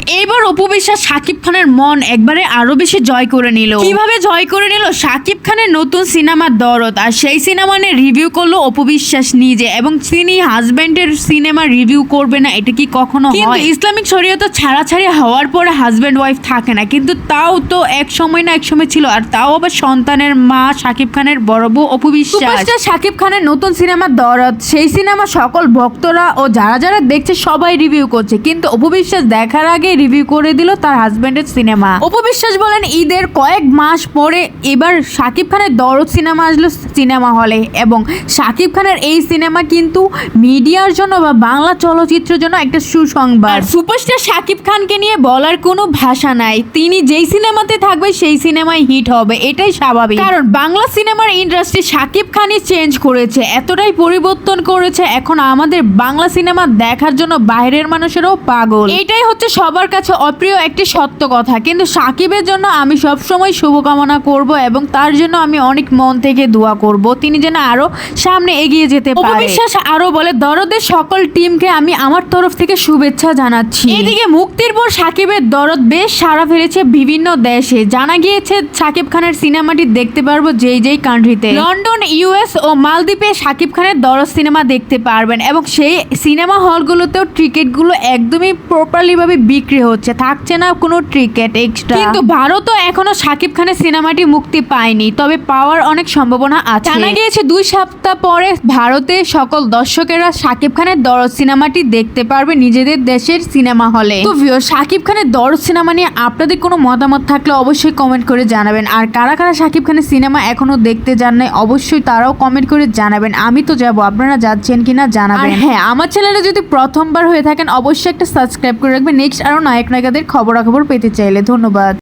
এইবার অপু বিশ্বাস শাকিব খানের মন একবারে আরও বেশি জয় করে নিল। কীভাবে জয় করে নিল? শাকিব খানের নতুন সিনেমা দরদ আর সেই সিনেমা নিয়ে রিভিউ করল অপু বিশ্বাস নিজে এবং তিনি হাজবেন্ডের সিনেমা রিভিউ করবে না এটা কি কখনো হয়? ইসলামিক শরীয়ত ছাড়াছাড়ি হওয়ার পরে হাজবেন্ড ওয়াইফ থাকে না কিন্তু তাও তো এক সময় না এক সময় ছিল আর তাও আবার সন্তানের মা শাকিব খানের বড় বউ অপু বিশ্বাস। শাকিব খানের নতুন সিনেমা দরদ সেই সিনেমা সকল ভক্তরা ও যারা যারা দেখছে সবাই রিভিউ করছে কিন্তু অপু বিশ্বাস দেখার আগে রিভিউ করে দিল তার হাজবেন্ডের সিনেমা অপু বিশ্বাস বলেন, ঈদের কয়েক মাস পরে এবার শাকিব খানের দরদ সিনেমা আসলো সিনেমা হলে এবং শাকিব খানের এই সিনেমা কিন্তু মিডিয়ার জন্য বা বাংলা চলচ্চিত্রের জন্য একটা সুসংবাদ। সুপারস্টার শাকিব খানকে নিয়ে বলার কোনো ভাষা নাই। তিনি যেই সিনেমাতে থাকবে, সেই সিনেমায় হিট হবে। এটাই স্বাভাবিক। কারণ বাংলা সিনেমার ইন্ডাস্ট্রি শাকিব খানই চেঞ্জ করেছে, এতটাই পরিবর্তন করেছে। এখন আমাদের বাংলা সিনেমা দেখার জন্য বাইরের মানুষেরও পাগল। এটাই হচ্ছে সবার কাছে অপ্রিয় একটি সত্য কথা। কিন্তু সাকিবের জন্য আমি সবসময় শুভকামনা করব এবং তার জন্য আমি অনেক মন থেকে দোয়া করব। তিনি যেন আরও সামনে এগিয়ে যেতে পারে। বিশ্বাস আরও বলে দরদের সকল টিমকে আমি আমার তরফ থেকে শুভেচ্ছা জানাচ্ছি। এদিকে মুক্তির পর সাকিবের দরদ বেশ সাড়া ফেলেছে বিভিন্ন দেশে। জানা গিয়েছে সাকিব খানের সিনেমাটি দেখতে পারব যেই যেই কান্ট্রিতে। লন্ডন ইউএস ও মালদ্বীপে সাকিব খানের দরদ সিনেমা দেখতে পারবেন এবং সেই সিনেমা হলগুলোতেও টিকিটগুলো একদমই প্রপারলি ভাবে বিক্রি হচ্ছে থাকছে না কোনো টিকিট এক্সট্রা কিন্তু ভারতও এখনও সাকিব খানের সিনেমাটি মুক্তি পায়নি তবে পাওয়ার অনেক সম্ভাবনা আছে। জানা গিয়েছে দুই সপ্তাহ পরে ভারতে সকল দর্শকেরা সাকিব খানের দরদ সিনেমাটি দেখতে পারবে নিজেদের দেশের সিনেমা হলে। তো ভিউয়ার সাকিব খানের দরদ সিনেমা নিয়ে আপনাদের কোনো মতামত থাকলে অবশ্যই কমেন্ট করে জানাবেন। আর কারা কারা সাকিব খানের সিনেমা এখনও দেখতে যান নাই অবশ্যই তারাও কমেন্ট করে জানাবেন। আমি তো যাব আপনারা যাচ্ছেন কিনা জানাবেন। হ্যাঁ আমার চ্যানেলে যদি প্রথমবার হয়ে থাকেন অবশ্যই একটা সাবস্ক্রাইব করে রাখবেন। নেক্সট আরও নায়ক নায়িকাদের খবরাখবর পেতে চাইলে ধন্যবাদ।